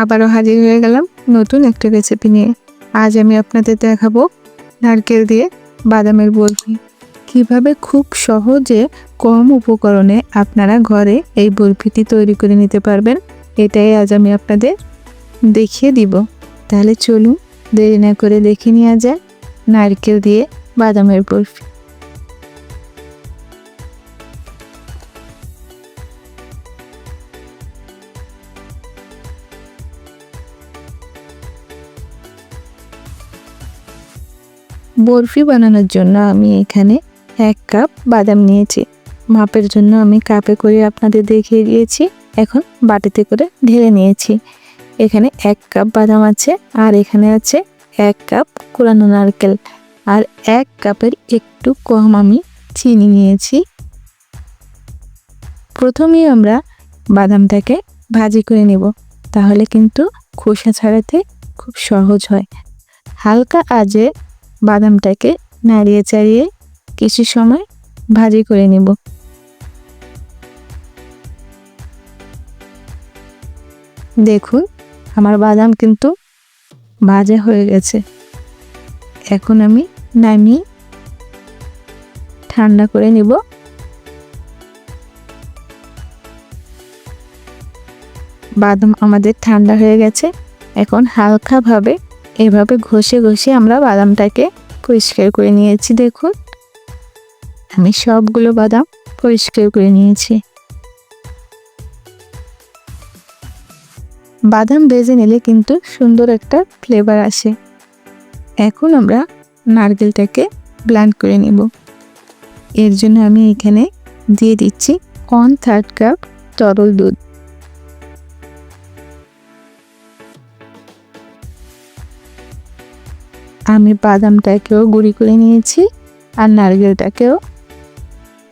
আবারও হাজির হয়ে গেলাম নতুন একটা রেসিপি নিয়ে। আজ আমি আপনাদের দেখাবো নারকেল দিয়ে বাদামের বরফি। কীভাবে খুব সহজে কম উপকরণে আপনারা ঘরে এই বরফিটি তৈরি করে নিতে পারবেন, এটাই আজ আমি আপনাদের দেখিয়ে দিব। তাহলে চলুন দেরি না করে দেখে নেওয়া যায় নারকেল দিয়ে বাদামের বরফি। বরফি বানানোর জন্য আমি এখানে এক কাপ বাদাম নিয়েছি। মাপের জন্য আমি কাপে করে আপনাদের দেখিয়ে দিয়েছি। এখন বাটিতে করে ঢেলে নিয়েছি। এখানে এক কাপ বাদাম আছে আর এখানে আছে এক কাপ কোরানো নারকেল। আর এক কাপের একটু কম আমি চিনি নিয়েছি। প্রথমেই আমরা বাদামটাকে ভাজি করে নেব। তাহলে কিন্তু খোসা ছাড়াতে খুব সহজ হয়। হালকা আজে বাদামটাকে নাড়িয়ে চাড়িয়ে কিছু সময় ভাজি করে নেব। দেখুন, আমার বাদাম কিন্তু ভাজা হয়ে গেছে। এখন আমি নামিয়ে ঠান্ডা করে নিব। বাদাম আমাদের ঠান্ডা হয়ে গেছে। এখন হালকাভাবে এভাবে ঘষে ঘষে আমরা বাদামটাকে পরিষ্কার করে নিয়েছি, দেখুন। আমি সবগুলো বাদাম পরিষ্কার করে নিয়েছি। বাদাম ভেজে নিলে কিন্তু সুন্দর একটা ফ্লেভার আসে। এখন আমরা নারকেলটাকে ব্লান্ড করে নেব। এর জন্য আমি এখানে দিয়ে দিচ্ছি ওয়ান থার্ড কাপ তরল দুধ। আমি বাদামটাকেও গুঁড়ি করে নিয়েছি আর নারকেলটাকেও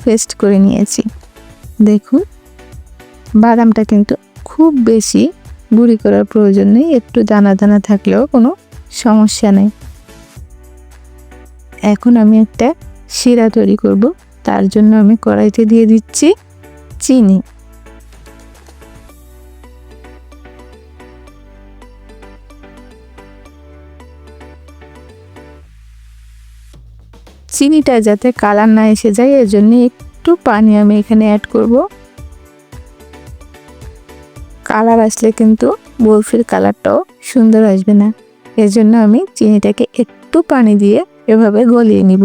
পেস্ট করে নিয়েছি। দেখুন, বাদামটা কিন্তু খুব বেশি গুঁড়ি করার প্রয়োজন নেই, একটু দানা দানা থাকলেও কোনো সমস্যা নেই। এখন আমি একটা শিরা তৈরি করব, তার জন্য আমি কড়াইতে দিয়ে দিচ্ছি চিনি। চিনিটা যাতে কালার না এসে যায় এর জন্য একটু পানি আমি এখানে অ্যাড করব। কালার আসলে কিন্তু বরফির কালারটাও সুন্দর আসবে না। এর জন্য আমি চিনিটাকে একটু পানি দিয়ে এভাবে গলিয়ে নিব।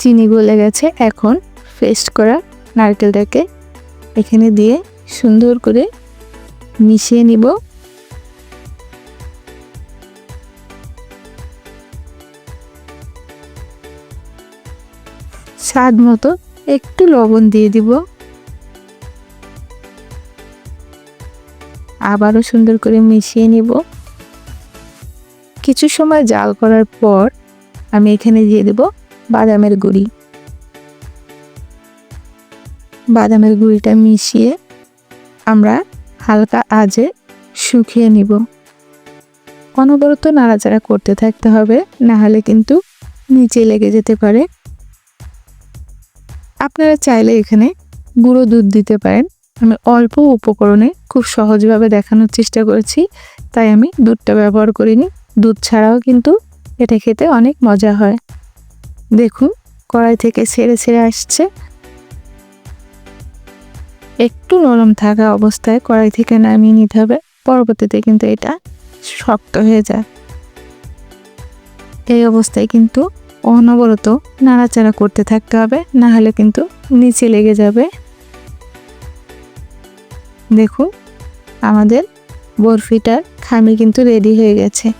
চিনি গলে গেছে, এখন পেস্ট করা নারকেলটাকে এখানে দিয়ে সুন্দর করে মিশিয়ে নিব। স্বাদ মতো একটু লবণ দিয়ে দিব। আবারও সুন্দর করে মিশিয়ে নিব। কিছু সময় জাল করার পর আমি এখানে দিয়ে দেব বাদামের গুঁড়ি। বাদামের গুঁড়িটা মিশিয়ে আমরা হালকা আজে শুকিয়ে নিব। অনবরত নাড়াচাড়া করতে থাকতে হবে, না হলে কিন্তু নিচে লেগে যেতে পারে। আপনারা চাইলে এখানে গুঁড়ো দুধ দিতে পারেন। আমি অল্প উপকরণে খুব সহজভাবে দেখানোর চেষ্টা করেছি, তাই আমি দুধটা ব্যবহার করিনি। দুধ ছাড়াও কিন্তু এটা খেতে অনেক মজা হয়। দেখুন, কড়াই থেকে ছেড়ে ছেড়ে আসছে। একটু নরম থাকা অবস্থায় কড়াই থেকে নামিয়ে নিতে হবে। পরবর্তীতে কিন্তু এটা শক্ত হয়ে যায়। এই অবস্থায় কিন্তু অনবরত নাড়াচাড়া করতে থাকতে হবে, না হলে কিন্তু নিচে লেগে যাবে। দেখুন, আমাদের বরফিটার খামি কিন্তু রেডি হয়ে গেছে।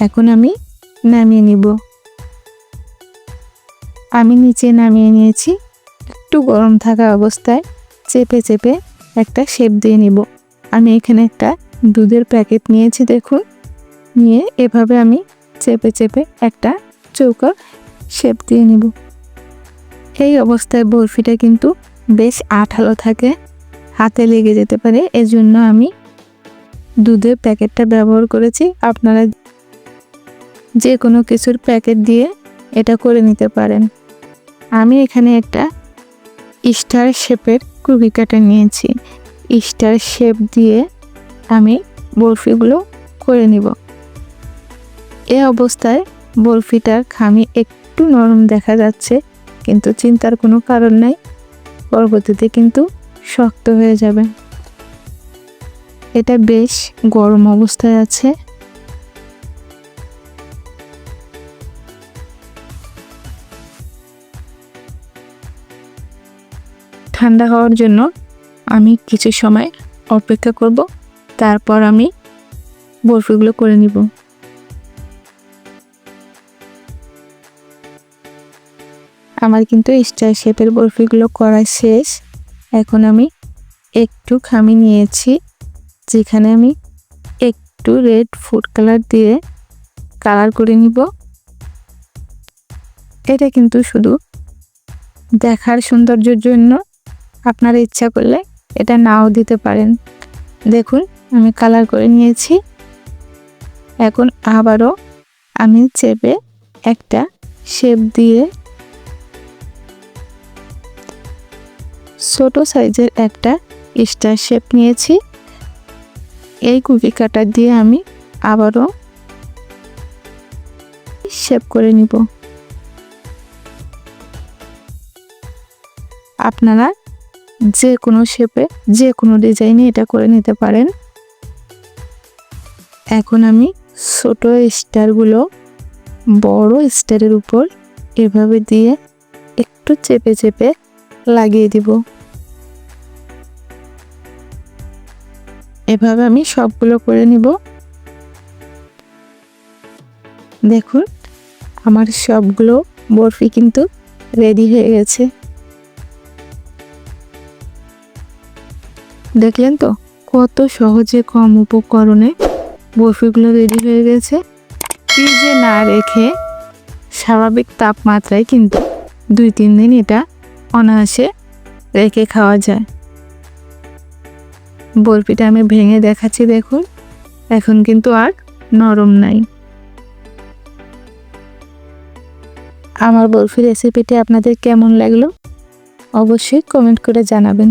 এখন আমি নামিয়ে নিব। আমি নিচে নামিয়ে নিয়েছি। একটু গরম থাকা অবস্থায় চেপে চেপে একটা শেপ দিয়ে নিব। আমি এখানে একটা দুধের প্যাকেট নিয়েছি, দেখুন। নিয়ে এভাবে আমি চেপে চেপে একটা চৌকা শেপ দিয়ে নিব। এই অবস্থায় বরফিটা কিন্তু বেশ আঠালো থাকে, হাতে লেগে যেতে পারে। এজন্য আমি দুধের প্যাকেটটা ব্যবহার করেছি। আপনারা যে কোনো কিছুর প্যাকেট দিয়ে এটা করে নিতে পারেন। আমি এখানে একটা স্টার শেপের কুকি কাটা নিয়েছি। স্টার শেপ দিয়ে আমি বরফিগুলো করে নিব। এ অবস্থায় বরফিটার খামি একটু নরম দেখা যাচ্ছে, কিন্তু চিন্তার কোনো কারণ নেই। পরবর্তীতে কিন্তু শক্ত হয়ে যাবে। এটা বেশ গরম অবস্থায় আছে। ঠান্ডা হওয়ার জন্য আমি কিছু সময় অপেক্ষা করব, তারপর আমি বরফিগুলো করে নিব। আমার কিন্তু স্টার শেপের বরফিগুলো করা শেষ। এখন আমি একটু খামি নিয়েছি, যেখানে আমি একটু রেড ফুড কালার দিয়ে কালার করে নিব। এটা কিন্তু শুধু দেখার সৌন্দর্যের জন্য আপনারা ইচ্ছা করলে এটা নাও দিতে পারেন। দেখুন, আমি কালার করে নিয়েছি। এখন আবারও আমি চেপে একটা শেপ দিয়ে ছোট সাইজের একটা স্টার শেপ নিয়েছি। এই কুকি কাটার দিয়ে আমি আবারও শেপ করে নিব। আপনারা যে কোনো শেপে যে কোনো ডিজাইনে এটা করে নিতে পারেন। এখন আমি ছোট স্টারগুলো বড় স্টারের উপর এভাবে দিয়ে একটু চেপে চেপে লাগিয়ে দিব। এভাবে আমি সবগুলো করে নিব। দেখুন, আমার সবগুলো বরফি কিন্তু রেডি হয়ে গেছে। দেখলেন তো? কত সহজে কম উপকরণে বরফিগুলো রেডি হয়ে গেছে। ফ্রিজে না রেখে স্বাভাবিক তাপমাত্রায় কিন্তু দুই তিন দিন এটা অনায়াসে রেখে খাওয়া যায়। বরফিটা আমি ভেঙে দেখাচ্ছি দেখুন। এখন কিন্তু আর নরম নাই। আমার বরফি রেসিপিটি আপনাদের কেমন লাগল? অবশ্যই কমেন্ট করে জানাবেন।